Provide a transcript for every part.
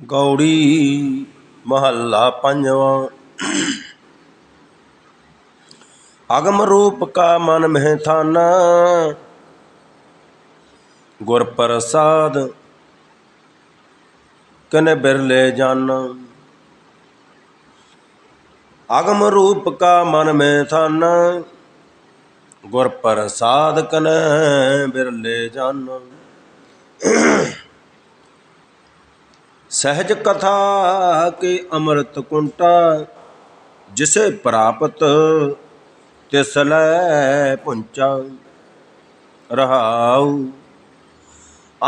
ਗੌੜੀ ਮਹੱਲਾ ਪੰਜਵਾਂ। ਅਗਮ ਰੂਪ ਕਾ ਮਨ ਮਹਿ ਥਾਨਾ ਗੁਰ ਪ੍ਰਸਾਦ ਕਨ ਬਿਰਲੇ ਜਾਨਾ। ਅਗਮ ਰੂਪ ਕਾ ਮਨ ਮਹਿ ਥਾਨਾ ਗੁਰ ਪ੍ਰਸਾਦ ਕਨ ਬਿਰਲੇ ਜਾਨਾ। ਸਹਿਜ ਕਥਾ ਕੇ ਅੰਮ੍ਰਿਤ ਕੁੰਟਾ, ਜਿਸੇ ਪ੍ਰਾਪਤ ਤਿਸ ਲੈ ਪੁੰਚਾ ਰਹਾਉ।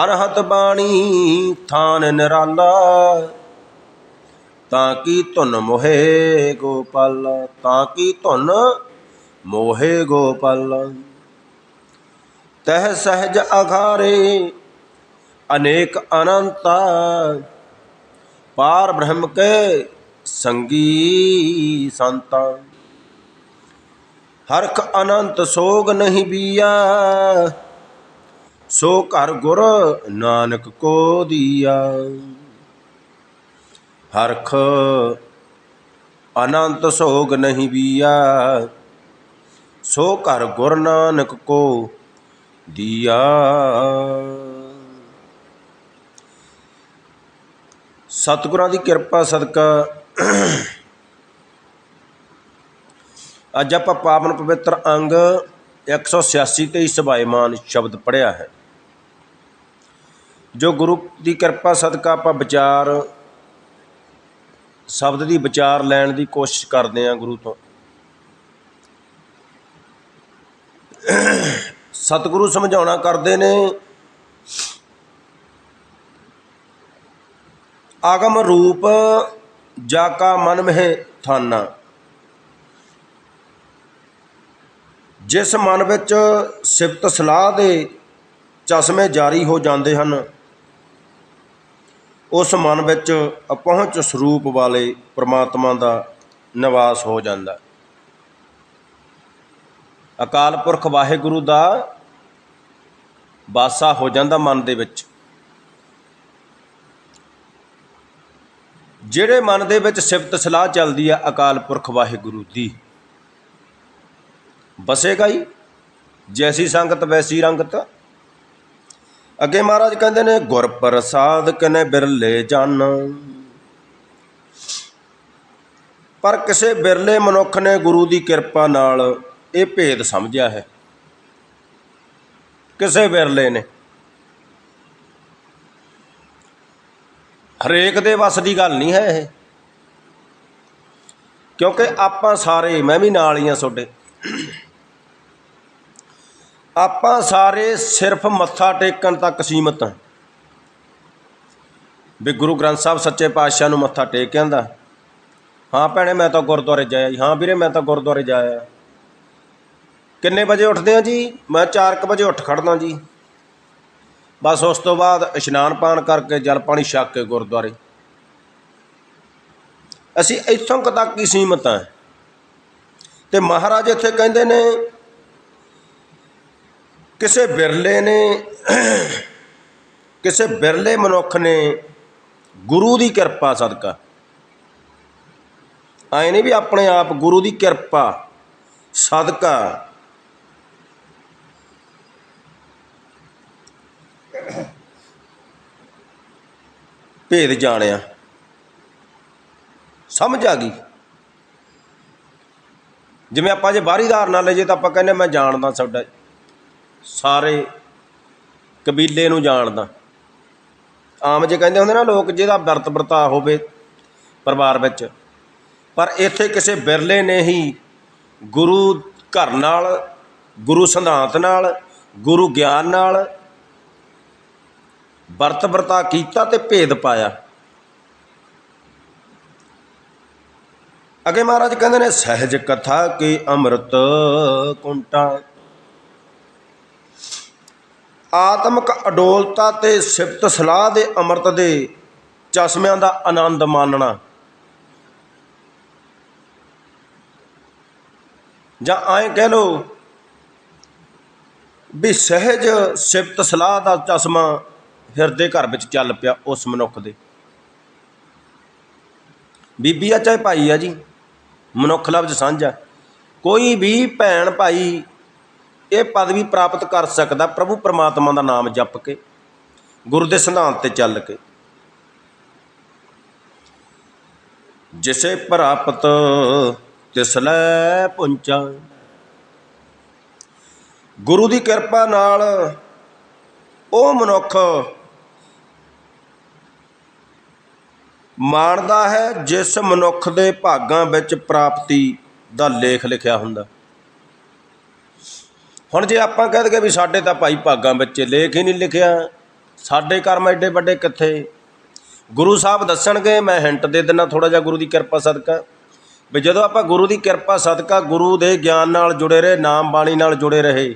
ਅਰਹਤ ਬਾਣੀ ਥਾਨ ਨਿਰਾਲਾ, ਤਾਂ ਕੀ ਧੁਨ ਮੋਹੇ ਗੋਪਾਲਾ, ਤਾਂ ਕੀ ਧੁਨ ਮੋਹੇ ਗੋਪਾਲਾ। ਤਹ ਸਹਿਜ ਅਘਾਰੇ ਅਨੇਕ ਅਨੰਤਾ ਪਾਰ ਬ੍ਰਹਮ ਕੇ ਸੰਗੀ ਸੰਤਾ। ਹਰਖ ਅਨੰਤ ਸੋਗ ਨਹੀਂ ਬੀਆ, ਸੋ ਘਰ ਗੁਰ ਨਾਨਕ ਕੋ ਦੀਆ। ਹਰਖ ਅਨੰਤ ਸੋਗ ਨਹੀਂ ਬੀਆ, ਸੋ ਘਰ ਗੁਰ ਨਾਨਕ ਕੋ ਦੀਆ। ਸਤਿਗੁਰਾਂ ਦੀ ਕਿਰਪਾ ਸਦਕਾ ਅੱਜ ਆਪਾਂ ਪਾਵਨ ਪਵਿੱਤਰ ਅੰਗ 186 ਤੇ ਸਭਾਇਮਾਨ ਸ਼ਬਦ ਪੜਿਆ ਹੈ। ਜੋ ਗੁਰੂ ਦੀ ਕਿਰਪਾ ਸਦਕਾ ਆਪਾਂ ਵਿਚਾਰ, ਸ਼ਬਦ ਦੀ ਵਿਚਾਰ ਲੈਣ ਦੀ ਕੋਸ਼ਿਸ਼ ਕਰਦੇ ਹਾਂ ਗੁਰੂ ਤੋਂ। ਸਤਿਗੁਰੂ ਸਮਝਾਉਣਾ ਕਰਦੇ ਨੇ ਆਗਮ ਰੂਪ ਜਾ ਕਾ ਮਨ ਮਹਿ ਥਾਨਾ। ਜਿਸ ਮਨ ਵਿੱਚ ਸਿਫਤ ਸਲਾਹ ਦੇ ਚਸ਼ਮੇ ਜਾਰੀ ਹੋ ਜਾਂਦੇ ਹਨ, ਉਸ ਮਨ ਵਿੱਚ ਅਪਹੁੰਚ ਸਰੂਪ ਵਾਲੇ ਪ੍ਰਮਾਤਮਾ ਦਾ ਨਿਵਾਸ ਹੋ ਜਾਂਦਾ। ਅਕਾਲ ਪੁਰਖ ਵਾਹਿਗੁਰੂ ਦਾ ਵਾਸਾ ਹੋ ਜਾਂਦਾ ਮਨ ਦੇ ਵਿੱਚ। ਜਿਹੜੇ ਮਨ ਦੇ ਵਿੱਚ ਸਿਫਤ ਸਲਾਹ ਚੱਲਦੀ ਆ, ਅਕਾਲ ਪੁਰਖ ਵਾਹਿਗੁਰੂ ਦੀ। ਬਸੇਗਾ ਹੀ, ਜੈਸੀ ਸੰਗਤ ਵੈਸੀ ਰੰਗਤ। ਅੱਗੇ ਮਹਾਰਾਜ ਕਹਿੰਦੇ ਨੇ, ਗੁਰ ਪ੍ਰਸਾਦ ਕਨੇ ਬਿਰਲੇ ਜਨ? ਪਰ ਕਿਸੇ ਬਿਰਲੇ ਮਨੁੱਖ ਨੇ ਗੁਰੂ ਦੀ ਕਿਰਪਾ ਨਾਲ ਇਹ ਭੇਦ ਸਮਝਿਆ ਹੈ। ਕਿਸੇ ਬਿਰਲੇ ਨੇ ਹਰੇਕ ਦੇ ਵੱਸ ਦੀ ਗੱਲ ਨਹੀਂ ਹੈ ਇਹ। ਕਿਉਂਕਿ ਆਪਾਂ ਸਾਰੇ, ਮੈਂ ਵੀ ਨਾਲ ਹੀ ਆ ਤੁਹਾਡੇ। ਆਪਾਂ ਸਾਰੇ ਸਿਰਫ ਮੱਥਾ ਟੇਕਣ ਤੱਕ ਸੀਮਤ ਹਾਂ। ਵੀ ਗੁਰੂ ਗ੍ਰੰਥ ਸਾਹਿਬ ਸੱਚੇ ਪਾਤਸ਼ਾਹ ਨੂੰ ਮੱਥਾ ਟੇਕ ਆਂਦਾ। ਹਾਂ ਭੈਣੇ, ਮੈਂ ਤਾਂ ਗੁਰਦੁਆਰੇ ਜਾਇਆ ਹਾਂ ਵੀਰੇ, ਮੈਂ ਤਾਂ ਗੁਰਦੁਆਰੇ ਜਾਇਆ। ਕਿੰਨੇ ਵਜੇ ਉੱਠਦੇ ਆ ਜੀ? ਮੈਂ 4:00 ਵਜੇ ਉੱਠ ਖੜਦਾ ਜੀ। ਬਸ ਉਸ ਤੋਂ ਬਾਅਦ ਇਸ਼ਨਾਨ ਪਾਣ ਕਰਕੇ ਜਲ ਪਾਣੀ ਛਕ ਕੇ ਗੁਰਦੁਆਰੇ। ਅਸੀਂ ਇੱਥੋਂ ਕੁ ਤੱਕ ਹੀ ਸੀਮਤ ਹਾਂ। ਤੇ ਮਹਾਰਾਜ ਇੱਥੇ ਕਹਿੰਦੇ ਨੇ, ਕਿਸੇ ਬਿਰਲੇ ਨੇ, ਕਿਸੇ ਬਿਰਲੇ ਮਨੁੱਖ ਨੇ ਗੁਰੂ ਦੀ ਕਿਰਪਾ ਸਦਕਾ। ਆਏ ਨਹੀਂ ਵੀ ਆਪਣੇ ਆਪ ਗੁਰੂ ਦੀ ਕਿਰਪਾ ਸਦਕਾ। ਭੇਦ ਜਾਣਿਆ। ਸਮਝ ਆ ਗਈ। ਜਿਵੇਂ ਆਪਾਂ ਜੇ ਬਾਹਰੀ ਧਾਰਨਾ ਲਈਏ ਤਾਂ ਆਪਾਂ ਕਹਿੰਦੇ ਮੈਂ ਜਾਣਦਾ ਸਾਡਾ ਸਾਰੇ ਕਬੀਲੇ ਨੂੰ ਜਾਣਦਾ। ਆਮ ਜੇ ਕਹਿੰਦੇ ਹੁੰਦੇ ਨਾ ਲੋਕ, ਜਿਹਦਾ ਵਰਤ ਵਰਤਾ ਹੋਵੇ ਪਰਿਵਾਰ ਵਿੱਚ, ਪਰ ਇੱਥੇ ਕਿਸੇ ਬਿਰਲੇ ਨੇ ਹੀ ਗੁਰੂ ਘਰ ਨਾਲ, ਗੁਰੂ ਸਿਧਾਂਤ ਨਾਲ, ਗੁਰੂ ਗਿਆਨ ਨਾਲ ਵਰਤ ਵਰਤਾ ਕੀਤਾ ਤੇ ਭੇਦ ਪਾਇਆ। ਅਗੇ ਮਹਾਰਾਜ ਕਹਿੰਦੇ ਨੇ, ਸਹਿਜ ਕਥਾ ਕੇ ਅੰਮ੍ਰਿਤ ਕੁੰਟਾ। ਆਤਮਿਕ ਅਡੋਲਤਾ ਤੇ ਸਿਫਤ ਸਲਾਹ ਦੇ ਅੰਮ੍ਰਿਤ ਦੇ ਚਸ਼ਮਿਆਂ ਦਾ ਆਨੰਦ ਮਾਣਨਾ। ਜਾਂ ਐਂ ਕਹਿ ਲਓ ਵੀ ਸਹਿਜ ਸਿਫਤ ਸਲਾਹ ਦਾ ਚਸ਼ਮਾ ਹਿਰਦੇ ਘਰ ਵਿੱਚ ਚੱਲ ਪਿਆ ਉਸ ਮਨੁੱਖ ਦੇ। ਬੀਬੀ ਆ ਚਾਹੇ ਭਾਈ ਆ ਜੀ, ਮਨੁੱਖ ਲਫ਼ਜ਼ ਸਾਂਝਾ। ਕੋਈ ਵੀ ਭੈਣ ਭਾਈ ਇਹ ਪਦਵੀ ਪ੍ਰਾਪਤ ਕਰ ਸਕਦਾ ਪ੍ਰਭੂ ਪਰਮਾਤਮਾ ਦਾ ਨਾਮ ਜਪ ਕੇ, ਗੁਰੂ ਦੇ ਸਿਧਾਂਤ ਤੇ ਚੱਲ ਕੇ। ਜਿਸੇ ਪ੍ਰਾਪਤ ਤਿਸ ਲੈ ਪੁੰਚਾ। ਗੁਰੂ ਦੀ ਕਿਰਪਾ ਨਾਲ ਉਹ ਮਨੁੱਖ ਮਾਣਦਾ ਹੈ ਜਿਸ ਮਨੁੱਖ ਦੇ ਭਾਗਾਂ ਵਿੱਚ ਪ੍ਰਾਪਤੀ ਦਾ ਲੇਖ ਲਿਖਿਆ ਹੁੰਦਾ। ਹੁਣ ਜੇ ਆਪਾਂ ਕਹਿ ਦਈਏ ਵੀ ਸਾਡੇ ਤਾਂ ਭਾਈ ਭਾਗਾਂ ਵਿੱਚ ਲੇਖ ਹੀ ਨਹੀਂ ਲਿਖਿਆ, ਸਾਡੇ ਕਰਮ ਐਡੇ ਵੱਡੇ ਕਿੱਥੇ? ਗੁਰੂ ਸਾਹਿਬ ਦੱਸਣਗੇ, ਮੈਂ ਹਿੰਟ ਦੇ ਦਿੰਦਾ ਥੋੜਾ ਜਿਹਾ ਗੁਰੂ ਦੀ ਕਿਰਪਾ ਸਦਕਾ। ਵੀ ਜਦੋਂ ਆਪਾਂ ਗੁਰੂ ਦੀ ਕਿਰਪਾ ਸਦਕਾ, ਗੁਰੂ ਦੇ ਗਿਆਨ ਨਾਲ ਜੁੜੇ ਰਹੇ ਨਾਮ ਬਾਣੀ ਨਾਲ ਜੁੜੇ ਰਹੇ,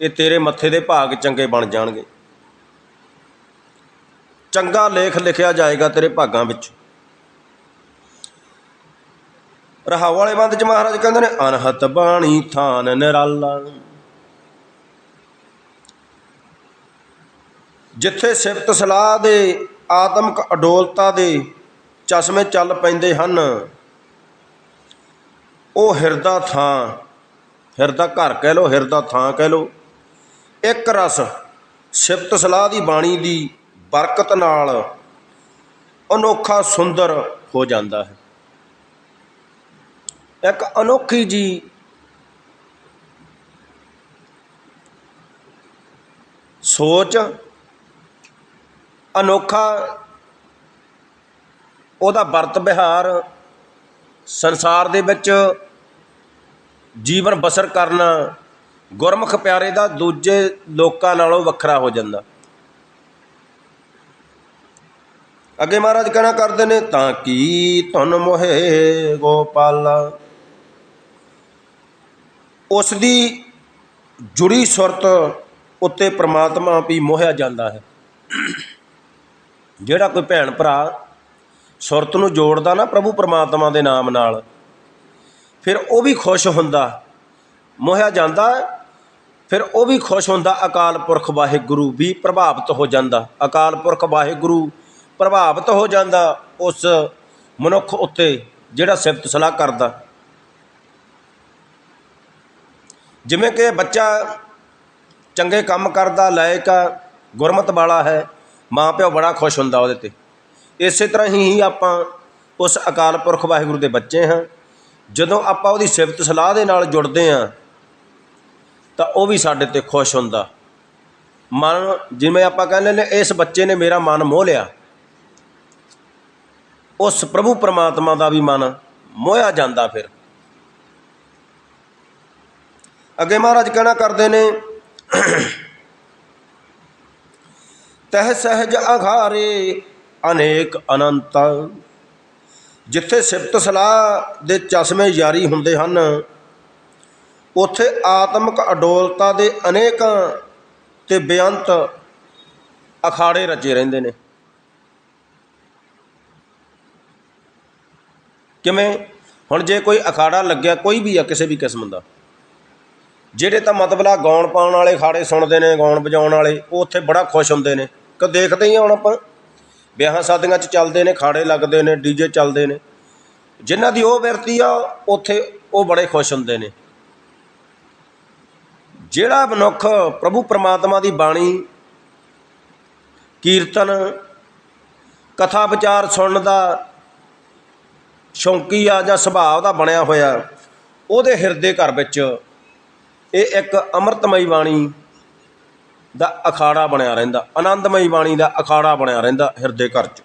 ਇਹ ਤੇਰੇ ਮੱਥੇ ਦੇ ਭਾਗ ਚੰਗੇ ਬਣ ਜਾਣਗੇ। ਚੰਗਾ ਲੇਖ ਲਿਖਿਆ ਜਾਏਗਾ ਤੇਰੇ ਭਾਗਾਂ ਵਿੱਚ। ਰਹਾਉ ਵਾਲੇ ਬੰਦ ਚ ਮਹਾਰਾਜ ਕਹਿੰਦੇ ਨੇ, ਅਨਹਤ ਬਾਣੀ ਥਾਨ ਨਿਰਾਲਾ। ਜਿੱਥੇ ਸਿਫਤ ਸਲਾਹ ਦੇ, ਆਤਮਕ ਅਡੋਲਤਾ ਦੇ ਚਸ਼ਮੇ ਚੱਲ ਪੈਂਦੇ ਹਨ, ਉਹ ਹਿਰਦਾ ਥਾਂ, ਹਿਰਦਾ ਘਰ ਕਹਿ ਲੋ ਹਿਰਦਾ ਥਾਂ ਕਹਿ ਲੋ ਇੱਕ ਰਸ ਸਿਫਤ ਸਲਾਹ ਦੀ ਬਾਣੀ ਦੀ ਬਰਕਤ ਨਾਲ ਅਨੋਖਾ ਸੁੰਦਰ ਹੋ ਜਾਂਦਾ ਹੈ। ਇੱਕ ਅਨੋਖੀ ਜੀ ਸੋਚ, ਅਨੋਖਾ ਉਹਦਾ ਵਰਤ ਵਿਹਾਰ ਸੰਸਾਰ ਦੇ ਵਿੱਚ ਜੀਵਨ ਬਸਰ ਕਰਨਾ ਗੁਰਮੁਖ ਪਿਆਰੇ ਦਾ ਦੂਜੇ ਲੋਕਾਂ ਨਾਲੋਂ ਵੱਖਰਾ ਹੋ ਜਾਂਦਾ। ਅੱਗੇ ਮਹਾਰਾਜ ਕਹਿਣਾ ਕਰਦੇ ਨੇ, ਤਾਂ ਕੀ ਧਨ ਮੋਹੇ ਗੋਪਾਲ? ਉਸ ਦੀ ਜੁੜੀ ਸੁਰਤ ਉੱਤੇ ਪ੍ਰਮਾਤਮਾ ਵੀ ਮੋਹਿਆ ਜਾਂਦਾ ਹੈ। ਜਿਹੜਾ ਕੋਈ ਭੈਣ ਭਰਾ ਸੁਰਤ ਨੂੰ ਜੋੜਦਾ ਨਾ ਪ੍ਰਭੂ ਪਰਮਾਤਮਾ ਦੇ ਨਾਮ ਨਾਲ, ਫਿਰ ਉਹ ਵੀ ਖੁਸ਼ ਹੁੰਦਾ, ਮੋਹਿਆ ਜਾਂਦਾ, ਫਿਰ ਉਹ ਵੀ ਖੁਸ਼ ਹੁੰਦਾ। ਅਕਾਲ ਪੁਰਖ ਵਾਹਿਗੁਰੂ ਵੀ ਪ੍ਰਭਾਵਿਤ ਹੋ ਜਾਂਦਾ। ਅਕਾਲ ਪੁਰਖ ਵਾਹਿਗੁਰੂ ਪ੍ਰਭਾਵਿਤ ਹੋ ਜਾਂਦਾ ਉਸ ਮਨੁੱਖ ਉੱਤੇ ਜਿਹੜਾ ਸਿਫਤ ਸਲਾਹ ਕਰਦਾ। ਜਿਵੇਂ ਕਿ ਬੱਚਾ ਚੰਗੇ ਕੰਮ ਕਰਦਾ, ਲਾਇਕ ਆ, ਗੁਰਮਤ ਵਾਲਾ ਹੈ, ਮਾਂ ਪਿਓ ਬੜਾ ਖੁਸ਼ ਹੁੰਦਾ ਉਹਦੇ ਤੇ। ਇਸੇ ਤਰ੍ਹਾਂ ਹੀ ਆਪਾਂ ਉਸ ਅਕਾਲ ਪੁਰਖ ਵਾਹਿਗੁਰੂ ਦੇ ਬੱਚੇ ਹਾਂ। ਜਦੋਂ ਆਪਾਂ ਉਹਦੀ ਸਿਫਤ ਸਲਾਹ ਦੇ ਨਾਲ ਜੁੜਦੇ ਹਾਂ, ਤਾਂ ਉਹ ਵੀ ਸਾਡੇ ਤੇ ਖੁਸ਼ ਹੁੰਦਾ। ਮਨ, ਜਿਵੇਂ ਆਪਾਂ ਕਹਿੰਦੇ ਨੇ, ਇਸ ਬੱਚੇ ਨੇ ਮੇਰਾ ਮਨ ਮੋਹ ਲਿਆ। ਉਸ ਪ੍ਰਭੂ ਪਰਮਾਤਮਾ ਦਾ ਵੀ ਮਨ ਮੋਇਆ ਜਾਂਦਾ ਫਿਰ। ਅੱਗੇ ਮਹਾਰਾਜ ਕਹਿਣਾ ਕਰਦੇ ਨੇ, ਤਹ ਸਹਿਜ ਅਘਾਰੇ ਅਨੇਕ ਅਨੰਤ, ਜਿੱਥੇ ਸਿਫਤ ਸਲਾਹ ਦੇ ਚਸ਼ਮੇ ਜਾਰੀ ਹੁੰਦੇ ਹਨ, ਉੱਥੇ ਆਤਮਿਕ ਅਡੋਲਤਾ ਦੇ ਅਨੇਕਾਂ ਤੇ ਬੇਅੰਤ ਅਖਾੜੇ ਰਚੇ ਰਹਿੰਦੇ ਨੇ। ਕਿਵੇਂ? ਹੁਣ ਜੇ ਕੋਈ ਅਖਾੜਾ ਲੱਗਿਆ, ਕੋਈ ਵੀ ਆ, ਕਿਸੇ ਵੀ ਕਿਸਮ ਦਾ। ਜਿਹੜੇ ਤਾਂ ਮਤਲਬ ਆ ਗਾਉਣ ਪਾਉਣ ਵਾਲੇ ਖਾੜੇ ਸੁਣਦੇ ਨੇ, ਗਾਉਣ ਵਜਾਉਣ ਵਾਲੇ, ਉਹ ਉੱਥੇ ਬੜਾ ਖੁਸ਼ ਹੁੰਦੇ ਨੇ। ਕਿ ਦੇਖਦੇ ਹੀ ਹੁਣ ਆਪਾਂ। ਵਿਆਹਾਂ ਸ਼ਾਦੀਆਂ 'ਚ ਚੱਲਦੇ ਨੇ ਖਾੜੇ ਲੱਗਦੇ ਨੇ ਡੀਜੇ ਚੱਲਦੇ ਨੇ। ਜਿਨ੍ਹਾਂ ਦੀ ਉਹ ਵਿਰਤੀ ਆ, ਉੱਥੇ ਉਹ ਬੜੇ ਖੁਸ਼ ਹੁੰਦੇ ਨੇ। ਜਿਹੜਾ ਮਨੁੱਖ ਪ੍ਰਭੂ ਪਰਮਾਤਮਾ ਦੀ ਬਾਣੀ, ਕੀਰਤਨ, ਕਥਾ ਵਿਚਾਰ ਸੁਣਨ ਦਾ ਸ਼ੌਂਕੀ ਆ ਜਾਂ ਸੁਭਾਅ ਦਾ ਬਣਿਆ ਹੋਇਆ, ਉਹਦੇ ਹਿਰਦੇ ਘਰ ਵਿੱਚ ਇਹ ਇੱਕ ਅੰਮ੍ਰਿਤਮਈ ਬਾਣੀ ਦਾ ਅਖਾੜਾ ਬਣਿਆ ਰਹਿੰਦਾ, ਆਨੰਦਮਈ ਬਾਣੀ ਦਾ ਅਖਾੜਾ ਬਣਿਆ ਰਹਿੰਦਾ ਹਿਰਦੇ ਘਰ 'ਚ।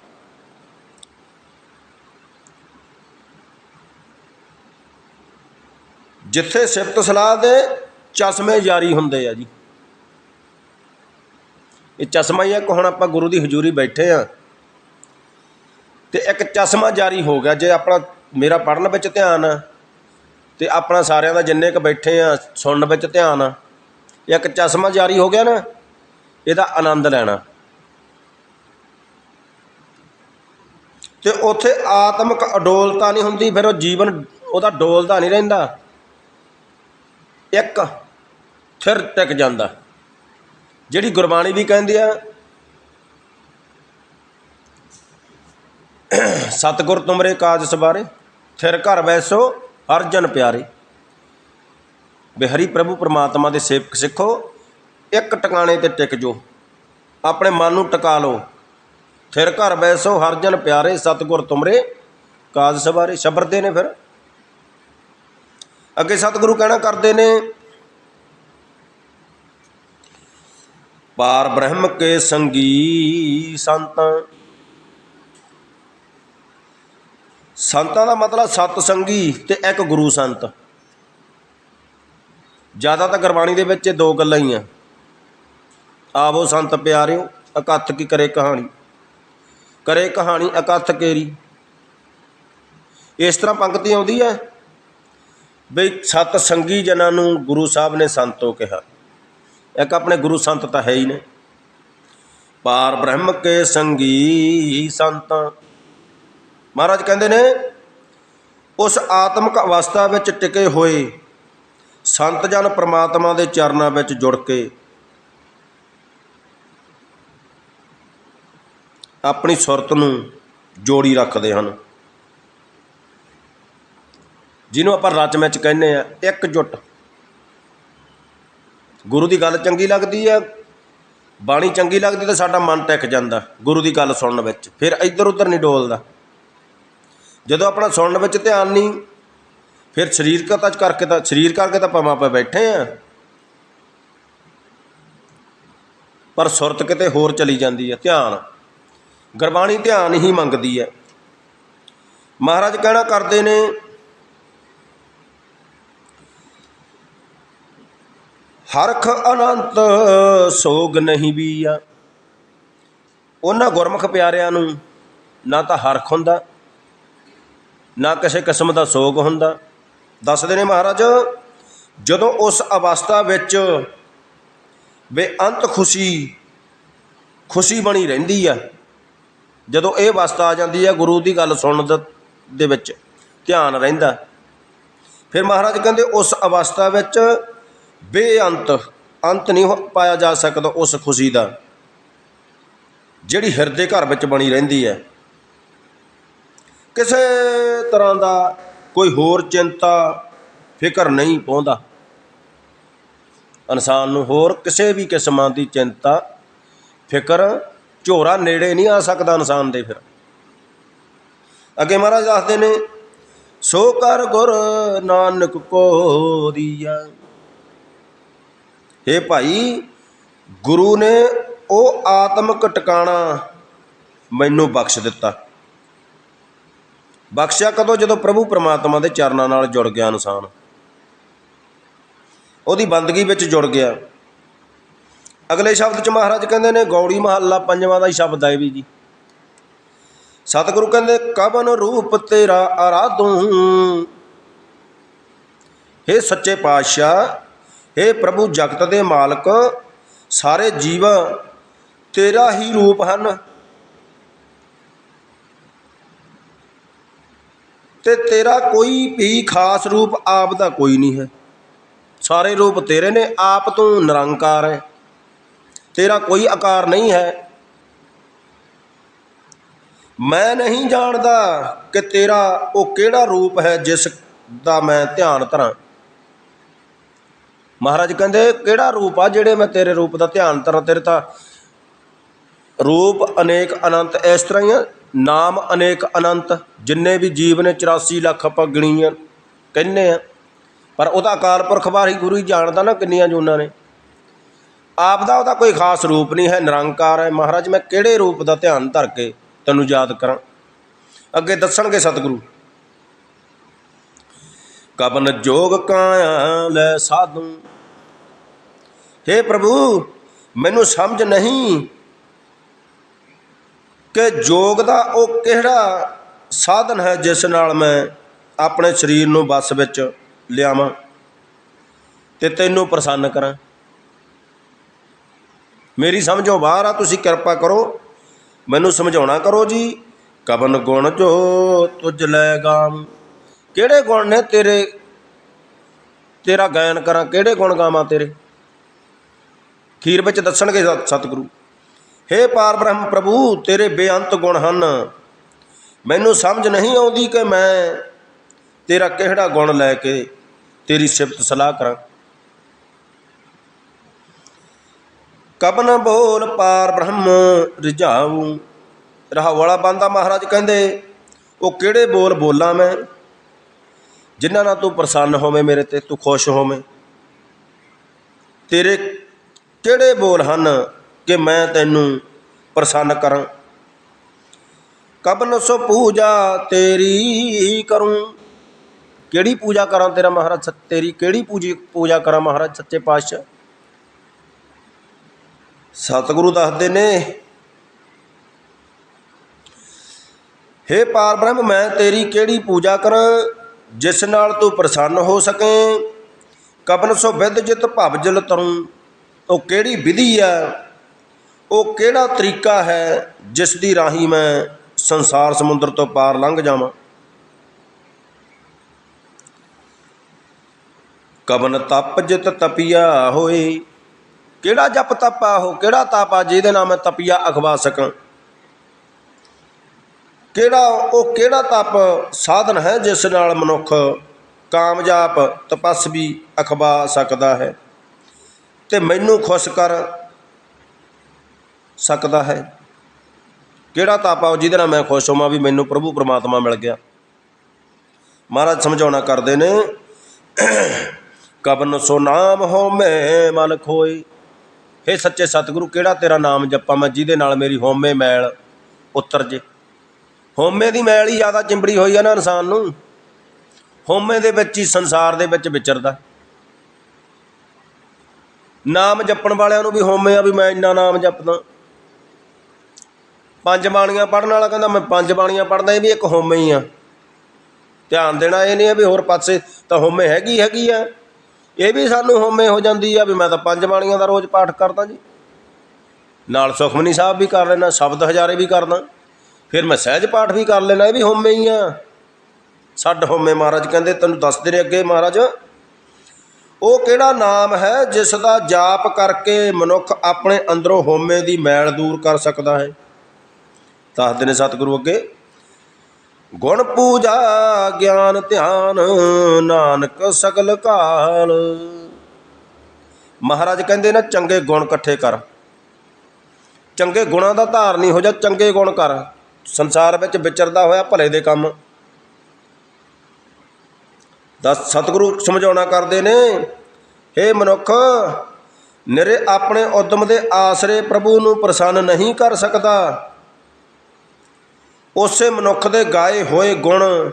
ਜਿੱਥੇ ਸਿਫਤ ਸਲਾਹ ਦੇ ਚਸ਼ਮੇ ਜਾਰੀ ਹੁੰਦੇ ਆ ਜੀ। ਇਹ ਚਸ਼ਮਾ ਹੀ ਆ ਕਿ ਹੁਣ ਆਪਾਂ ਗੁਰੂ ਦੀ ਹਜ਼ੂਰੀ ਬੈਠੇ ਆ। ਤੇ ਇੱਕ ਚਸ਼ਮਾ ਜਾਰੀ ਹੋ ਗਿਆ ਜੇ ਆਪਣਾ ਮੇਰਾ ਪੜਨ ਵਿੱਚ ਧਿਆਨ ਤੇ ਆਪਣਾ ਸਾਰਿਆਂ ਦਾ ਜਿੰਨੇ ਕ ਬੈਠੇ ਆ ਸੁਣਨ ਵਿੱਚ ਧਿਆਨ ਇੱਕ ਚਸ਼ਮਾ ਜਾਰੀ ਹੋ ਗਿਆ ਨਾ, ਇਹਦਾ ਆਨੰਦ ਲੈਣਾ। ਤੇ ਉੱਥੇ ਆਤਮਿਕ ਅਡੋਲਤਾ ਨਹੀਂ ਹੁੰਦੀ, ਫਿਰ ਉਹ ਜੀਵਨ ਉਹਦਾ ਡੋਲਦਾ ਨਹੀਂ ਰਹਿੰਦਾ। ਇੱਕ ਥਿਰ ਟਿਕ ਜਾਂਦਾ। ਜਿਹੜੀ ਗੁਰਬਾਣੀ ਵੀ ਕਹਿੰਦੀ ਆ ਸਤਿਗੁਰ ਤੁਮਰੇ ਕਾਜ ਸਵਾਰੇ, ਥਿਰ ਘਰ ਬੈਸੋ ਹਰ ਜਨ ਪਿਆਰੇ। ਬਿਹਰੀ ਪ੍ਰਭੂ ਪਰਮਾਤਮਾ ਦੇ ਸੇਵਕ ਸਿੱਖੋ, ਇੱਕ ਟਿਕਾਣੇ ਤੇ ਟਿਕ ਜੋ, ਆਪਣੇ ਮਨ ਨੂੰ ਟਿਕਾ ਲਓ। ਥਿਰ ਘਰ ਵੈਸੋ ਹਰ ਜਨ ਪਿਆਰੇ, ਸਤਿਗੁਰ ਤੁਮਰੇ ਕਾਜ ਸਵਾਰੇ। ਸ਼ਬਰਦੇ ਨੇ ਫਿਰ। ਅੱਗੇ ਸਤਿਗੁਰੂ ਕਹਿਣਾ ਕਰਦੇ ਨੇ, ਪਾਰ ਬ੍ਰਹਮ ਕੇ ਸੰਗੀ ਸੰਤ। ਸੰਤਾਂ ਦਾ ਮਤਲਬ ਸਤ ਸੰਗੀ ਤੇ ਇੱਕ ਗੁਰੂ ਸੰਤ। ਜ਼ਿਆਦਾ ਤਾਂ ਗੁਰਬਾਣੀ ਦੇ ਵਿੱਚ ਇਹ ਦੋ ਗੱਲਾਂ ਹੀ ਆ। ਆਵੋ ਸੰਤ ਪਿਆਰਿਓ, ਇਕੱਠ ਕੀ ਕਰੇ ਕਹਾਣੀ। ਕਰੇ ਕਹਾਣੀ, ਇਕੱਠ ਕੇਰੀ। ਇਸ ਤਰ੍ਹਾਂ ਪੰਕਤੀ ਆਉਂਦੀ ਹੈ ਬਈ ਸਤ ਸੰਗੀ ਜਨਾਂ ਨੂੰ ਗੁਰੂ ਸਾਹਿਬ ਨੇ ਸੰਤੋ ਕਿਹਾ। ਇੱਕ ਆਪਣੇ ਗੁਰੂ ਸੰਤ ਤਾਂ ਹੈ ਹੀ ਨੇ। ਪਾਰ ਬ੍ਰਹਮ ਕੇ ਸੰਗੀ ਸੰਤਾਂ। ਮਹਾਰਾਜ ਕਹਿੰਦੇ ਨੇ, ਉਸ ਆਤਮਿਕ ਅਵਸਥਾ ਵਿੱਚ ਟਿਕੇ ਹੋਏ ਸੰਤ ਜਨ ਪ੍ਰਮਾਤਮਾ ਦੇ ਚਰਨਾਂ ਵਿੱਚ ਜੁੜ ਕੇ ਆਪਣੀ ਸੁਰਤ ਨੂੰ ਜੋੜੀ ਰੱਖਦੇ ਹਨ। ਜਿਹਨੂੰ ਆਪਾਂ ਰਚ ਵਿੱਚ ਕਹਿੰਦੇ ਆ ਇਕਜੁੱਟ ਗੁਰੂ ਦੀ ਗੱਲ ਚੰਗੀ ਲੱਗਦੀ ਹੈ ਬਾਣੀ ਚੰਗੀ ਲੱਗਦੀ ਤਾਂ ਸਾਡਾ ਮਨ ਟਿਕ ਜਾਂਦਾ, ਗੁਰੂ ਦੀ ਗੱਲ ਸੁਣਨ ਵਿੱਚ। ਫਿਰ ਇੱਧਰ ਉੱਧਰ ਨਹੀਂ ਡੋਲਦਾ। ਜਦੋਂ ਆਪਣਾ ਸੁਣਨ ਵਿੱਚ ਧਿਆਨ ਨਹੀਂ, ਫਿਰ ਸਰੀਰਕਤਾ ਚ ਕਰਕੇ ਤਾਂ, ਸਰੀਰ ਕਰਕੇ ਤਾਂ ਭਾਵੇਂ ਆਪਾਂ ਬੈਠੇ ਆ। ਪਰ ਸੁਰਤ ਕਿਤੇ ਹੋਰ ਚਲੀ ਜਾਂਦੀ ਹੈ ਧਿਆਨ। ਗੁਰਬਾਣੀ ਧਿਆਨ ਹੀ ਮੰਗਦੀ ਹੈ ਮਹਾਰਾਜ ਕਹਿਣਾ ਕਰਦੇ ਨੇ, ਹਰਖ ਅਨੰਤ ਸੋਗ ਨਹੀਂ ਬੀਆ। ਉਹਨਾਂ ਗੁਰਮੁਖ ਪਿਆਰਿਆਂ ਨੂੰ ਨਾ ਤਾਂ ਹਰਖ ਹੁੰਦਾ ਨਾ ਕਿਸੇ ਕਿਸਮ ਦਾ ਸੋਗ ਹੁੰਦਾ। ਦੱਸਦੇ ਨੇ ਮਹਾਰਾਜ, ਜਦੋਂ ਉਸ ਅਵਸਥਾ ਵਿੱਚ ਬੇਅੰਤ ਖੁਸ਼ੀ ਖੁਸ਼ੀ ਬਣੀ ਰਹਿੰਦੀ ਆ, ਜਦੋਂ ਇਹ ਅਵਸਥਾ ਆ ਜਾਂਦੀ ਹੈ ਗੁਰੂ ਦੀ ਗੱਲ ਸੁਣਨ ਦਾ- ਦੇ ਵਿੱਚ ਧਿਆਨ ਰਹਿੰਦਾ। ਫਿਰ ਮਹਾਰਾਜ ਕਹਿੰਦੇ, ਉਸ ਅਵਸਥਾ ਵਿੱਚ ਬੇਅੰਤ, ਅੰਤ ਨਹੀਂ ਹੋ- ਪਾਇਆ ਜਾ ਸਕਦਾ ਉਸ ਖੁਸ਼ੀ ਦਾ, ਜਿਹੜੀ ਹਿਰਦੇ ਘਰ ਵਿੱਚ ਬਣੀ ਰਹਿੰਦੀ ਹੈ ਕਿਸੇ ਤਰ੍ਹਾਂ ਦਾ ਕੋਈ ਹੋਰ ਚਿੰਤਾ, ਫਿਕਰ ਨਹੀਂ ਪਾਉਂਦਾ। ਇਨਸਾਨ ਨੂੰ ਹੋਰ ਕਿਸੇ ਵੀ ਕਿਸਮਾਂ ਦੀ ਚਿੰਤਾ, ਫਿਕਰ, ਝੋਰਾ ਨੇੜੇ ਨਹੀਂ ਆ ਸਕਦਾ ਇਨਸਾਨ ਦੇ ਫਿਰ। ਅੱਗੇ ਮਹਾਰਾਜ ਦੱਸਦੇ ਨੇ, ਸੋ ਕਰ ਗੁਰ ਨਾਨਕ ਕੋ ਦੀਆ। ਇਹ ਭਾਈ, ਗੁਰੂ ਨੇ ਉਹ ਆਤਮਿਕ ਟਿਕਾਣਾ ਮੈਨੂੰ ਬਖਸ਼ ਦਿੱਤਾ। ਬਖਸ਼ਿਆ ਕਦੋਂ? ਜਦੋਂ ਪ੍ਰਭੂ ਪਰਮਾਤਮਾ ਦੇ ਚਰਨਾਂ ਨਾਲ ਜੁੜ ਗਿਆ ਇਨਸਾਨ। ਉਹਦੀ ਬੰਦਗੀ ਵਿੱਚ ਜੁੜ ਗਿਆ। ਅਗਲੇ ਸ਼ਬਦ ਚ ਮਹਾਰਾਜ ਕਹਿੰਦੇ ਨੇ, ਗੌੜੀ ਮਹੱਲਾ ਪੰਜਵਾਂ ਦਾ ਹੀ ਸ਼ਬਦ ਹੈ ਵੀ ਜੀ। ਸਤਿਗੁਰੂ ਕਹਿੰਦੇ ਕਬਨ ਰੂਪ ਤੇਰਾ ਆਰਾਧੂ। हे ਸੱਚੇ ਪਾਤਸ਼ਾਹ हे ਪ੍ਰਭੂ ਜਗਤ ਦੇ ਮਾਲਕ, ਸਾਰੇ ਜੀਵ ਤੇਰਾ ਹੀ ਰੂਪ ਹਨ। ਤੇ ਤੇਰਾ ਕੋਈ ਵੀ ਖਾਸ ਰੂਪ ਆਪ ਦਾ ਕੋਈ ਨਹੀਂ ਹੈ। ਸਾਰੇ ਰੂਪ ਤੇਰੇ ਨੇ, ਆਪ ਤੂੰ ਨਿਰੰਕਾਰ ਹੈ। ਤੇਰਾ ਕੋਈ ਆਕਾਰ ਨਹੀਂ ਹੈ। ਮੈਂ ਨਹੀਂ ਜਾਣਦਾ ਕਿ ਤੇਰਾ ਉਹ ਕਿਹੜਾ ਰੂਪ ਹੈ ਜਿਸ ਦਾ ਮੈਂ ਧਿਆਨ ਧਰਾਂ। ਮਹਾਰਾਜ ਕਹਿੰਦੇ, ਕਿਹੜਾ ਰੂਪ ਆ ਜਿਹੜੇ ਮੈਂ ਤੇਰੇ ਰੂਪ ਦਾ ਧਿਆਨ ਧਰਾਂ? ਤੇਰੇ ਤਾਂ ਰੂਪ ਅਨੇਕ ਅਨੰਤ ਇਸ ਤਰ੍ਹਾਂ ਹੀ ਆ। ਨਾਮ ਅਨੇਕ ਅਨੰਤ, ਜਿੰਨੇ ਵੀ ਜੀਵ ਨੇ 84 ਲੱਖ ਆਪਾਂ ਗਿਣੀਆਂ ਕਹਿੰਨੇ ਆ? ਪਰ ਉਹਦਾ ਅਕਾਲ ਪੁਰਖ ਬਾਰੇ ਗੁਰੂ ਹੀ ਜਾਣਦਾ ਨਾ ਕਿੰਨੀਆਂ ਜੂਨਾਂ ਨੇ। ਆਪ ਦਾ ਉਹਦਾ ਕੋਈ ਖਾਸ ਰੂਪ ਨਹੀਂ ਹੈ, ਨਿਰੰਕਾਰ ਹੈ। ਮਹਾਰਾਜ, ਮੈਂ ਕਿਹੜੇ ਰੂਪ ਦਾ ਧਿਆਨ ਧਰ ਕੇ ਤੈਨੂੰ ਯਾਦ ਕਰਾਂ? ਅੱਗੇ ਦੱਸਣਗੇ ਸਤਿਗੁਰੂ। ਕਬਨ ਜੋਗ ਕਾਇਆ ਲੈ ਸਾਧੂ। हे ਪ੍ਰਭੂ, ਮੈਨੂੰ ਸਮਝ ਨਹੀਂ ਕਿ ਜੋਗ ਦਾ ਉਹ ਕਿਹੜਾ ਸਾਧਨ ਹੈ ਜਿਸ ਨਾਲ ਮੈਂ ਆਪਣੇ ਸਰੀਰ ਨੂੰ ਬਸ ਵਿੱਚ ਲਿਆਵਾਂ ਤੇ ਤੈਨੂੰ ਪ੍ਰਸੰਨ ਕਰਾਂ? ਮੇਰੀ ਸਮਝੋਂ ਬਾਹਰ ਆ, ਤੁਸੀਂ ਕਿਰਪਾ ਕਰੋ, ਮੈਨੂੰ ਸਮਝਾਉਣਾ ਕਰੋ ਜੀ। ਕਵਨ ਗੁਣ ਜੋ ਤੁਝ ਲੈ ਗਾਮ। ਕਿਹੜੇ ਗੁਣ ਨੇ ਤੇਰੇ? ਤੇਰਾ ਗਾਇਨ ਕਰਾਂ, ਕਿਹੜੇ ਗੁਣ ਗਾਵਾਂ ਤੇਰੇ? ਖੀਰ ਵਿੱਚ ਦੱਸਣਗੇ ਸਤਿਗੁਰੂ ਹੇ ਪਾਰ ਬ੍ਰਹਮ ਪ੍ਰਭੂ, ਤੇਰੇ ਬੇਅੰਤ ਗੁਣ ਹਨ। ਮੈਨੂੰ ਸਮਝ ਨਹੀਂ ਆਉਂਦੀ ਕਿ ਮੈਂ ਤੇਰਾ ਕਿਹੜਾ ਗੁਣ ਲੈ ਕੇ ਤੇਰੀ ਸਿਫਤ ਸਲਾਹ ਕਰਾਂ। ਕਬਨ ਬੋਲ ਪਾਰ ਬ੍ਰਹਮ ਰਿਝਾਉ ਰਹਾ ਵਾਲਾ ਬੰਦਾ ਮਹਾਰਾਜ ਕਹਿੰਦੇ, ਉਹ ਕਿਹੜੇ ਬੋਲ ਬੋਲਾਂ ਮੈਂ? ਜਿਨ੍ਹਾਂ ਨਾਲ ਤੂੰ ਪ੍ਰਸੰਨ ਹੋਵੇਂ ਮੇਰੇ ਤੇ, ਤੂੰ ਖੁਸ਼ ਹੋਵੇਂ। ਤੇਰੇ ਕਿਹੜੇ ਬੋਲ ਹਨ? ਕਿ ਮੈਂ ਤੈਨੂੰ ਪ੍ਰਸੰਨ ਕਰਾਂ। ਕਬਲ ਸੋ ਪੂਜਾ ਤੇਰੀ ਕਰੂੰ। ਕਿਹੜੀ ਪੂਜਾ ਕਰਾਂ ਤੇਰਾ ਮਹਾਰਾਜ ਸੱਚ- ਤੇਰੀ ਕਿਹੜੀ ਪੂਜੀ ਪੂਜਾ ਕਰਾਂ ਮਹਾਰਾਜ ਸੱਚੇ ਪਾਤਸ਼ਾਹ? ਸਤਿਗੁਰੂ ਦੱਸਦੇ ਨੇ, ਹੇ ਪਾਰ ਬ੍ਰਹਮ, ਮੈਂ ਤੇਰੀ ਕਿਹੜੀ ਪੂਜਾ ਕਰਾਂ ਜਿਸ ਨਾਲ ਤੂੰ ਪ੍ਰਸੰਨ ਹੋ ਸਕੇ? ਕਬਨ ਸੋ ਵਿਦ ਜਿਤ ਭਵ ਜਲ ਤਰੂੰ। ਉਹ ਕਿਹੜੀ ਵਿਧੀ ਆ ਉਹ ਕਿਹੜਾ ਤਰੀਕਾ ਹੈ ਜਿਸ ਦੀ ਰਾਹੀਂ ਮੈਂ ਸੰਸਾਰ ਸਮੁੰਦਰ ਤੋਂ ਪਾਰ ਲੰਘ ਜਾਵਾਂ? ਕਵਨ ਤਪ ਜਿਤ ਤਪਿਆ ਹੋਏ। ਕਿਹੜਾ ਜਪ ਤਪ ਆ ਉਹ ਕਿਹੜਾ ਤਪ ਆ ਜਿਹਦੇ ਨਾਲ ਮੈਂ ਤਪਿਆ ਅਖਵਾ ਸਕਾਂ? ਕਿਹੜਾ, ਉਹ ਕਿਹੜਾ ਤਪ ਸਾਧਨ ਹੈ ਜਿਸ ਨਾਲ ਮਨੁੱਖ ਕਾਮਯਾਬ ਤਪਸਵੀ ਅਖਵਾ ਸਕਦਾ ਹੈ? ਤੇ ਮੈਨੂੰ ਖੁਸ਼ ਕਰ ਸਕਦਾ ਹੈ। ਕਿਹੜਾ ਤਾਪਾ ਆ ਜਿਹਦੇ ਨਾਲ ਮੈਂ ਖੁਸ਼ ਹੋਵਾਂ ਵੀ ਮੈਨੂੰ ਪ੍ਰਭੂ ਪਰਮਾਤਮਾ ਮਿਲ ਗਿਆ। ਮਹਾਰਾਜ ਸਮਝਾਉਣਾ ਕਰਦੇ ਨੇ ਕਬਨ ਸੋ ਨਾਮ ਹੋ ਮਨ ਖੋਏ। ਹੇ ਸੱਚੇ ਸਤਿਗੁਰੂ, ਕਿਹੜਾ ਤੇਰਾ ਨਾਮ ਜਪਾਂ ਮੈਂ, ਜਿਹਦੇ ਨਾਲ ਮੇਰੀ ਹੋਮੇ ਮੈਲ ਉਤਰ ਜੇ। ਹੋਮੇ ਦੀ ਮੈਲ ਹੀ ਜ਼ਿਆਦਾ ਚਿੰਬੜੀ ਹੋਈ ਆ ਨਾ ਇਨਸਾਨ ਨੂੰ। ਹੋਮੇ ਦੇ ਵਿੱਚ ਹੀ ਸੰਸਾਰ ਦੇ ਵਿੱਚ ਵਿਚਰਦਾ। ਨਾਮ ਜਪਣ ਵਾਲਿਆਂ ਨੂੰ ਵੀ ਹੋਮੇ ਆ ਵੀ ਮੈਂ ਇੰਨਾ ਨਾਮ ਜਪਦਾ। ਪੰਜ ਬਾਣੀਆਂ ਪੜਨ ਵਾਲਾ ਕਹਿੰਦਾ ਮੈਂ ਪੰਜ ਬਾਣੀਆਂ ਪੜਦਾ ਇਹ ਵੀ ਇੱਕ ਹਉਮੈ ਹੀ ਆ। ਧਿਆਨ ਦੇਣਾ ਇਹ ਨਹੀਂ ਆ ਵੀ ਹੋਰ ਪਾਸੇ ਤਾਂ ਹੋਮੇ ਹੈਗੀ ਹੈਗੀ ਆ। ਇਹ ਵੀ ਸਾਨੂੰ ਹੋਮੇ ਹੋ ਜਾਂਦੀ ਆ ਵੀ ਮੈਂ ਤਾਂ ਪੰਜ ਬਾਣੀਆਂ ਦਾ ਰੋਜ਼ ਪਾਠ ਕਰਦਾ ਜੀ। ਨਾਲ ਸੁਖਮਨੀ ਸਾਹਿਬ ਵੀ ਕਰ ਲੈਣਾ, ਸ਼ਬਦ ਹਜ਼ਾਰੇ ਵੀ ਕਰਦਾ ਫਿਰ ਮੈਂ ਸਹਿਜ ਪਾਠ ਵੀ ਕਰ ਲੈਣਾ, ਇਹ ਵੀ ਹੋਮੇ ਹੀ ਆ। ਛੱਡ ਹੋਮੇ ਮਹਾਰਾਜ, ਕਹਿੰਦੇ ਤੈਨੂੰ ਦੱਸਦੇ ਨੇ ਅੱਗੇ ਮਹਾਰਾਜ। ਉਹ ਕਿਹੜਾ ਨਾਮ ਹੈ ਜਿਸ ਦਾ ਜਾਪ ਕਰਕੇ ਮਨੁੱਖ ਆਪਣੇ ਅੰਦਰੋਂ ਹੋਮੇ ਦੀ ਮੈਲ ਦੂਰ ਕਰ ਸਕਦਾ ਹੈ? ਦੱਸਦੇ ਨੇ ਸਤਿਗੁਰੂ ਅੱਗੇ। ਗੁਣ ਪੂਜਾ, ਗਿਆਨ ਧਿਆਨ, ਨਾਨਕ ਸਗਲ ਕਾਲ ਮਹਾਰਾਜ ਕਹਿੰਦੇ ਨਾ, ਚੰਗੇ ਗੁਣ ਇਕੱਠੇ ਕਰ। ਚੰਗੇ ਗੁਣਾਂ ਦਾ ਧਾਰਨੀ ਹੋ ਜਾ, ਚੰਗੇ ਗੁਣ ਕਰ। ਸੰਸਾਰ ਵਿੱਚ ਵਿਚਰਦਾ ਹੋਇਆ ਭਲੇ ਦੇ ਕੰਮ। ਦਸ ਸਤਿਗੁਰੂ ਸਮਝਾਉਣਾ ਕਰਦੇ ਨੇ हे ਮਨੁੱਖ, ਨਿਰੇ ਆਪਣੇ ਉਦਮ ਦੇ ਆਸਰੇ ਪ੍ਰਭੂ ਨੂੰ ਪ੍ਰਸੰਨ ਨਹੀਂ ਕਰ ਸਕਦਾ। ਉਸੇ ਮਨੁੱਖ ਦੇ ਗਾਏ ਹੋਏ ਗੁਣ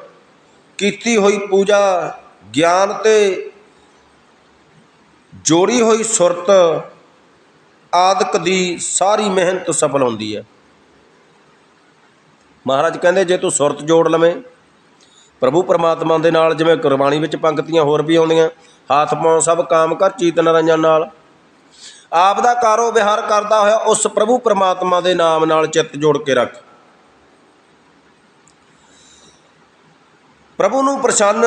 ਕੀਤੀ ਹੋਈ ਪੂਜਾ, ਗਿਆਨ ਤੇ ਜੋੜੀ ਹੋਈ ਸੁਰਤ ਆਦਿਕ ਦੀ ਸਾਰੀ ਮਿਹਨਤ ਸਫਲ ਹੁੰਦੀ ਹੈ। ਮਹਾਰਾਜ ਕਹਿੰਦੇ, ਜੇ ਤੂੰ ਸੁਰਤ ਜੋੜ ਲਵੇਂ, ਪ੍ਰਭੂ ਪਰਮਾਤਮਾ ਦੇ ਨਾਲ ਜਿਵੇਂ ਗੁਰਬਾਣੀ ਵਿੱਚ ਪੰਕਤੀਆਂ ਹੋਰ ਵੀ ਆਉਂਦੀਆਂ, ਹੱਥ ਪਾਉ ਸਭ ਕਾਮ ਕਰ, ਚੀਤ ਨਰੰਜਨ ਨਾਲ। ਆਪ ਦਾ ਕਾਰੋ ਵਿਹਾਰ ਕਰਦਾ ਹੋਇਆ, ਉਸ ਪ੍ਰਭੂ ਪਰਮਾਤਮਾ ਦੇ ਨਾਮ ਨਾਲ ਚਿੱਤ ਜੋੜ ਕੇ ਰੱਖ। ਪ੍ਰਭੂ ਨੂੰ ਪ੍ਰਸੰਨ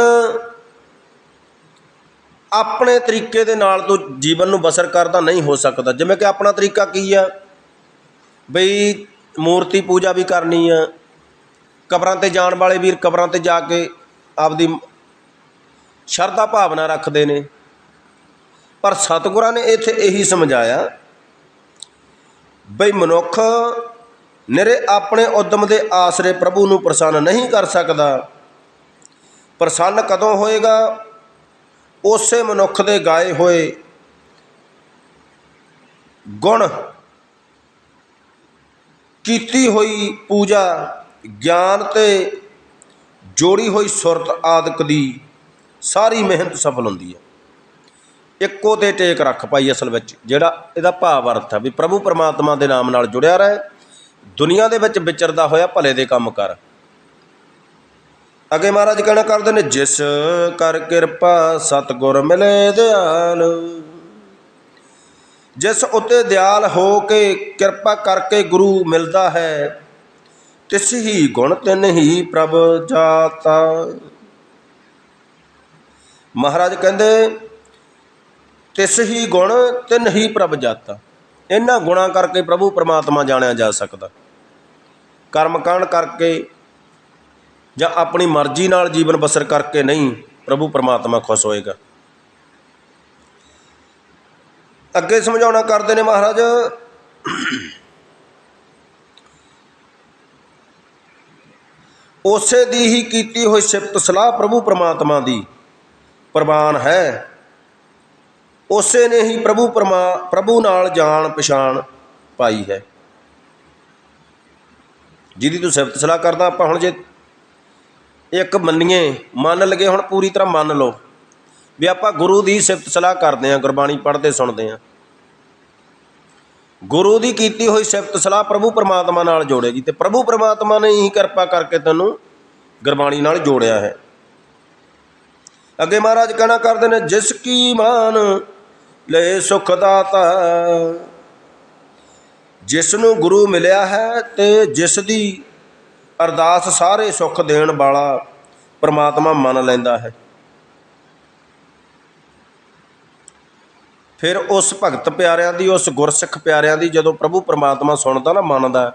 ਆਪਣੇ ਤਰੀਕੇ ਦੇ ਨਾਲ ਤੋਂ ਜੀਵਨ ਨੂੰ ਬਸਰ ਕਰਦਾ ਨਹੀਂ ਹੋ ਸਕਦਾ। ਜਿਵੇਂ ਕਿ ਆਪਣਾ ਤਰੀਕਾ ਕੀ ਆ? ਬਈ ਮੂਰਤੀ ਪੂਜਾ ਵੀ ਕਰਨੀ ਆ। ਕਬਰਾਂ ਤੇ ਜਾਣ ਵਾਲੇ ਵੀਰ ਕਬਰਾਂ ਤੇ ਜਾ ਕੇ ਆਪਦੀ ਸ਼ਰਧਾ ਭਾਵਨਾ ਰੱਖਦੇ ਨੇ। ਪਰ ਸਤਿਗੁਰਾਂ ਨੇ ਇੱਥੇ ਇਹੀ ਸਮਝਾਇਆ, ਬਈ ਮਨੁੱਖ ਨਿਰੇ ਆਪਣੇ ਉਦਮ ਦੇ ਆਸਰੇ ਪ੍ਰਭੂ ਨੂੰ ਪ੍ਰਸੰਨ ਨਹੀਂ ਕਰ ਸਕਦਾ। ਪ੍ਰਸੰਨ ਕਦੋਂ ਹੋਏਗਾ? ਉਸੇ ਮਨੁੱਖ ਦੇ ਗਾਏ ਹੋਏ ਗੁਣ ਕੀਤੀ ਹੋਈ ਪੂਜਾ, ਗਿਆਨ ਤੇ ਜੋੜੀ ਹੋਈ ਸੁਰਤ ਆਦਿਕ ਦੀ ਸਾਰੀ ਮਿਹਨਤ ਸਫਲ ਹੁੰਦੀ ਹੈ। ਇੱਕੋ ਤੇ ਟੇਕ ਰੱਖ ਪਾਈ ਅਸਲ ਵਿੱਚ, ਜਿਹੜਾ ਇਹਦਾ ਭਾਵ ਅਰਥ ਹੈ ਵੀ ਪ੍ਰਭੂ ਪਰਮਾਤਮਾ ਦੇ ਨਾਮ ਨਾਲ ਜੁੜਿਆ ਰਹੇ, ਦੁਨੀਆ ਦੇ ਵਿੱਚ ਵਿਚਰਦਾ ਹੋਇਆ ਭਲੇ ਦੇ ਕੰਮ ਕਰ। ਅੱਗੇ ਮਹਾਰਾਜ ਕਹਿਣਾ ਕਰਦੇ ਨੇ, ਜਿਸ ਕਰ ਕਿਰਪਾ ਸਤਗੁਰ ਮਿਲੇ ਦਿਆਲ। ਜਿਸ ਉਤੇ ਦਿਆਲ ਹੋ ਕੇ ਕਿਰਪਾ ਕਰਕੇ ਗੁਰੂ ਮਿਲਦਾ ਹੈ, ਤਿਸ ਹੀ ਗੁਣ ਤਿਨ ਹੀ ਪ੍ਰਭ ਜਾਤਾ। ਮਹਾਰਾਜ ਕਹਿੰਦੇ, ਤਿਸ ਹੀ ਗੁਣ ਤਿਨ ਹੀ ਪ੍ਰਭ ਜਾਤਾ। ਇਹਨਾਂ ਗੁਣਾਂ ਕਰਕੇ ਪ੍ਰਭੂ ਪਰਮਾਤਮਾ ਜਾਣਿਆ ਜਾ ਸਕਦਾ। ਕਰਮ ਕਾਂਡ ਕਰਕੇ ਜਾਂ ਆਪਣੀ ਮਰਜ਼ੀ ਨਾਲ ਜੀਵਨ ਬਸਰ ਕਰਕੇ ਨਹੀਂ ਪ੍ਰਭੂ ਪਰਮਾਤਮਾ ਖੁਸ਼ ਹੋਏਗਾ। ਅੱਗੇ ਸਮਝਾਉਣਾ ਕਰਦੇ ਨੇ ਮਹਾਰਾਜ। ਉਸੇ ਦੀ ਹੀ ਕੀਤੀ ਹੋਈ ਸਿਫਤ ਸਲਾਹ ਪ੍ਰਭੂ ਪਰਮਾਤਮਾ ਦੀ ਪ੍ਰਵਾਨ ਹੈ। ਉਸੇ ਨੇ ਹੀ ਪ੍ਰਭੂ ਪਰਮਾ ਪ੍ਰਭੂ ਨਾਲ ਜਾਣ ਪਛਾਣ ਪਾਈ ਹੈ। ਜਿਹਦੀ ਤੂੰ ਸਿਫਤ ਸਲਾਹ ਕਰਦਾ ਆਪਾਂ ਹੁਣ ਜੇ ਇੱਕ ਮੰਨੀਏ, ਮੰਨ ਲਗੇ ਹੁਣ ਪੂਰੀ ਤਰ੍ਹਾਂ ਮੰਨ ਲਓ, ਵੀ ਆਪਾਂ ਗੁਰੂ ਦੀ ਸਿਫਤ ਸਲਾਹ ਕਰਦੇ ਆਂ ਗੁਰਬਾਣੀ ਪੜ੍ਹਦੇ ਸੁਣਦੇ ਆਂ ਗੁਰੂ ਦੀ ਕੀਤੀ ਹੋਈ ਸਿਫਤ ਸਲਾਹ ਪ੍ਰਭੂ ਪਰਮਾਤਮਾ ਨਾਲ ਜੋੜੇਗੀ ਤੇ ਪ੍ਰਭੂ ਪਰਮਾਤਮਾ ਨੇ ਹੀ ਕਿਰਪਾ ਕਰਕੇ ਤੈਨੂੰ ਗੁਰਬਾਣੀ ਨਾਲ ਜੋੜਿਆ ਹੈ। ਅੱਗੇ ਮਹਾਰਾਜ ਕਹਿਣਾ ਕਰਦੇ ਨੇ, ਜਿਸ ਕੀ ਮਾਨ ਲੈ ਸੁਖ ਦਾਤਾ, ਜਿਸ ਨੂੰ ਗੁਰੂ ਮਿਲਿਆ ਹੈ ਤੇ ਜਿਸ ਦੀ ਅਰਦਾਸ ਸਾਰੇ ਸੁੱਖ ਦੇਣ ਵਾਲਾ ਪਰਮਾਤਮਾ ਮੰਨ ਲੈਂਦਾ ਹੈ। ਫਿਰ ਉਸ ਭਗਤ ਪਿਆਰਿਆਂ ਦੀ, ਉਸ ਗੁਰਸਿੱਖ ਪਿਆਰਿਆਂ ਦੀ ਜਦੋਂ ਪ੍ਰਭੂ ਪਰਮਾਤਮਾ ਸੁਣਦਾ ਨਾ ਮੰਨਦਾ,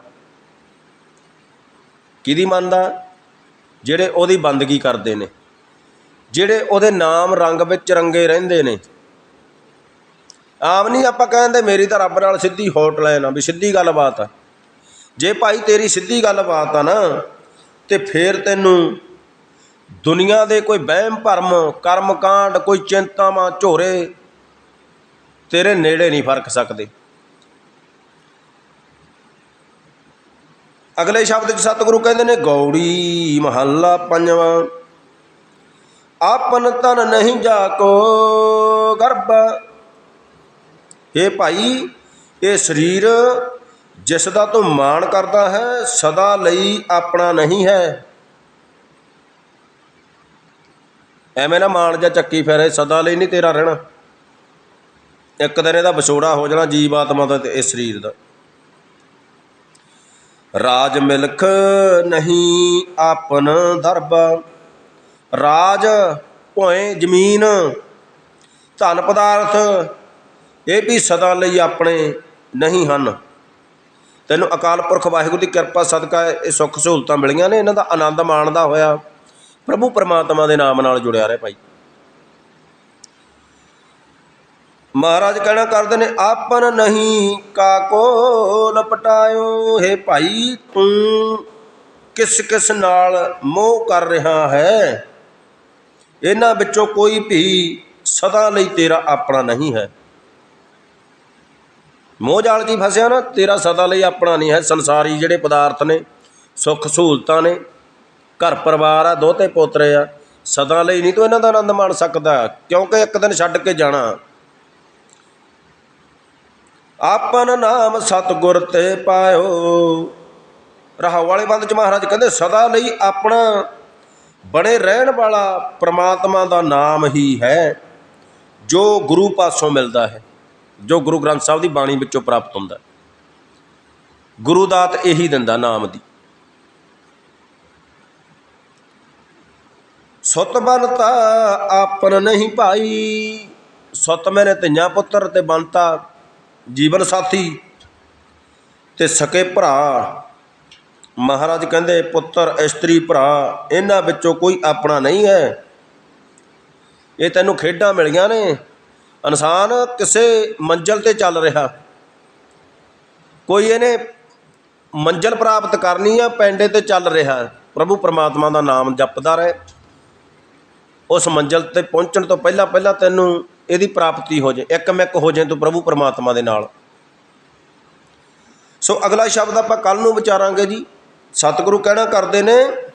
ਕਿਹਦੀ ਮੰਨਦਾ? ਜਿਹੜੇ ਉਹਦੀ ਬੰਦਗੀ ਕਰਦੇ ਨੇ, ਜਿਹੜੇ ਉਹਦੇ ਨਾਮ ਰੰਗ ਵਿੱਚ ਰੰਗੇ ਰਹਿੰਦੇ ਨੇ। ਆਮ ਨਹੀਂ ਆਪਾਂ ਕਹਿੰਦੇ ਮੇਰੀ ਤਾਂ ਰੱਬ ਨਾਲ ਸਿੱਧੀ ਹੋਟ ਲੈਣਾ ਵੀ ਸਿੱਧੀ ਗੱਲਬਾਤ ਆ। ਜੇ ਭਾਈ ਤੇਰੀ ਸਿੱਧੀ ਗੱਲ ਬਾਤ ਆ ਨਾ, ਤੇ ਫੇਰ ਤੈਨੂੰ ਦੁਨੀਆ ਦੇ ਕੋਈ ਵਹਿਮ ਭਰਮ ਕਰਮ ਕਾਂਡ ਕੋਈ ਚਿੰਤਾਵਾਂ ਝੋਰੇ ਤੇਰੇ ਨੇੜੇ ਨਹੀਂ ਫ਼ਰਕ ਸਕਦੇ। ਅਗਲੇ ਸ਼ਬਦ ਚ ਸਤਿਗੁਰੂ ਕਹਿੰਦੇ ਨੇ, ਗੌੜੀ ਮਹੱਲਾ ਪੰਜਵਾਂ, ਆਪਨ ਤਨ ਨਹੀਂ ਜਾ ਕੋ ਗਰਭ ਇਹ ਭਾਈ, ਇਹ ਸਰੀਰ ਜਿਸ ਦਾ ਤੂੰ ਮਾਣ ਕਰਦਾ ਹੈ, ਸਦਾ ਲਈ ਆਪਣਾ ਨਹੀਂ ਹੈ। ਐਵੇਂ ਨਾ ਮਾਣ ਜਾਂ ਚੱਕੀ ਫਿਰੇ, ਸਦਾ ਲਈ ਨਹੀਂ ਤੇਰਾ ਰਹਿਣਾ। ਇੱਕ ਦਿਨ ਇਹਦਾ ਵਿਛੋੜਾ ਹੋ ਜਾਣਾ ਜੀਵ ਆਤਮਾ ਦਾ ਤੇ ਇਸ ਸਰੀਰ ਦਾ। ਰਾਜ ਮਿਲਖ ਨਹੀਂ ਆਪਨ ਦਰਬ। ਰਾਜ ਭੋਏ ਜ਼ਮੀਨ। ਧਨ ਪਦਾਰਥ, ਇਹ ਵੀ ਸਦਾ ਲਈ ਆਪਣੇ ਨਹੀਂ ਹਨ। ਤੈਨੂੰ ਅਕਾਲ ਪੁਰਖ ਵਾਹਿਗੁਰੂ ਦੀ ਕਿਰਪਾ, ਸਦਕਾ ਇਹ ਸੁੱਖ ਸਹੂਲਤਾਂ ਮਿਲੀਆਂ ਨੇ, ਇਹਨਾਂ ਦਾ ਆਨੰਦ ਮਾਣਦਾ ਹੋਇਆ। ਪ੍ਰਭੂ ਪਰਮਾਤਮਾ ਦੇ ਨਾਮ ਨਾਲ ਜੁੜਿਆ ਰਹੇ ਭਾਈ। ਮਹਾਰਾਜ ਕਹਿਣਾ ਕਰਦੇ ਨੇ, ਆਪਨ ਨਹੀਂ ਕਾਕੋ ਲਪਟਾਇਓ ਹੈ ਭਾਈ, ਤੂੰ ਕਿਸ ਕਿਸ ਨਾਲ ਮੋਹ ਕਰ ਰਿਹਾ ਹੈ? ਇਹਨਾਂ ਵਿੱਚੋਂ ਕੋਈ ਵੀ ਸਦਾ ਲਈ ਤੇਰਾ ਆਪਣਾ ਨਹੀਂ ਹੈ। ਮੋਹ ਜਾਲ 'ਚ ਹੀ ਫਸਿਆ ਨਾ, ਤੇਰਾ ਸਦਾ ਲਈ ਆਪਣਾ ਨਹੀਂ ਹੈ, ਸੰਸਾਰੀ ਜਿਹੜੇ ਪਦਾਰਥ ਨੇ, ਸੁੱਖ ਸਹੂਲਤਾਂ ਨੇ, ਘਰ ਪਰਿਵਾਰ ਆ ਦੋਤੇ ਪੋਤਰੇ ਆ, ਸਦਾ ਲਈ ਨਹੀਂ ਤੂੰ ਇਹਨਾਂ ਦਾ ਆਨੰਦ ਮਾਣ ਸਕਦਾ, ਕਿਉਂਕਿ ਇੱਕ ਦਿਨ ਛੱਡ ਕੇ ਜਾਣਾ। ਆਪਨ ਨਾਮ ਸਤਗੁਰ ਤੇ ਪਾਇਓ। ਰਹਾਉ ਵਾਲੇ ਬੰਦ ਚ ਮਹਾਰਾਜ ਕਹਿੰਦੇ, ਸਦਾ ਲਈ ਆਪਣਾ, ਬਣੇ ਰਹਿਣ ਵਾਲਾ ਪ੍ਰਮਾਤਮਾ ਦਾ ਨਾਮ ਹੀ ਹੈ, ਜੋ ਗੁਰੂ ਪਾਸੋਂ ਮਿਲਦਾ ਹੈ। ਜੋ ਗੁਰੂ ਗ੍ਰੰਥ ਸਾਹਿਬ ਦੀ ਬਾਣੀ ਵਿੱਚੋਂ ਪ੍ਰਾਪਤ ਹੁੰਦਾ ਗੁਰੂ ਦਾਤ ਇਹੀ ਦਿੰਦਾ ਨਾਮ ਦੀ। ਸੁਤ ਬਨਤਾ ਆਪਨ ਨਹੀਂ ਭਾਈ। ਸੁਤ ਮੈਨੇ ਧੀਆਂ ਪੁੱਤਰ ਤੇ ਬੰਤਾ ਜੀਵਨ ਸਾਥੀ। ਤੇ ਸਕੇ ਭਰਾ। ਮਹਾਰਾਜ ਕਹਿੰਦੇ, ਪੁੱਤਰ, ਇਸਤਰੀ, ਭਰਾ, ਇਹਨਾਂ ਵਿੱਚੋਂ ਕੋਈ ਆਪਣਾ ਨਹੀਂ ਹੈ। ਇਹ ਤੈਨੂੰ ਖੇਡਾਂ ਮਿਲੀਆਂ ਨੇ। ਇਨਸਾਨ ਕਿਸੇ ਮੰਜ਼ਲ ਤੇ ਚੱਲ ਰਿਹਾ। ਕੋਈ ਇਹਨੇ ਮੰਜ਼ਲ ਪ੍ਰਾਪਤ ਕਰਨੀ ਆ, ਪੈਂਡੇ ਤੇ ਚੱਲ ਰਿਹਾ। ਪ੍ਰਭੂ ਪਰਮਾਤਮਾ ਦਾ ਨਾਮ ਜਪਦਾ ਰਹੇ। ਉਸ ਮੰਜ਼ਲ ਤੇ ਪਹੁੰਚਣ ਤੋਂ ਪਹਿਲਾਂ ਪਹਿਲਾਂ ਤੈਨੂੰ ਇਹਦੀ ਪ੍ਰਾਪਤੀ ਹੋ ਜਾਏ ਇੱਕ ਮਿੱਕ ਹੋ ਜਾਏ ਤੂੰ ਪ੍ਰਭੂ ਪਰਮਾਤਮਾ ਦੇ ਨਾਲ। ਸੋ ਅਗਲਾ ਸ਼ਬਦ ਆਪਾਂ ਕੱਲ ਨੂੰ ਵਿਚਾਰਾਂਗੇ ਜੀ। ਸਤਿਗੁਰੂ ਕਹਿਣਾ ਕਰਦੇ ਨੇ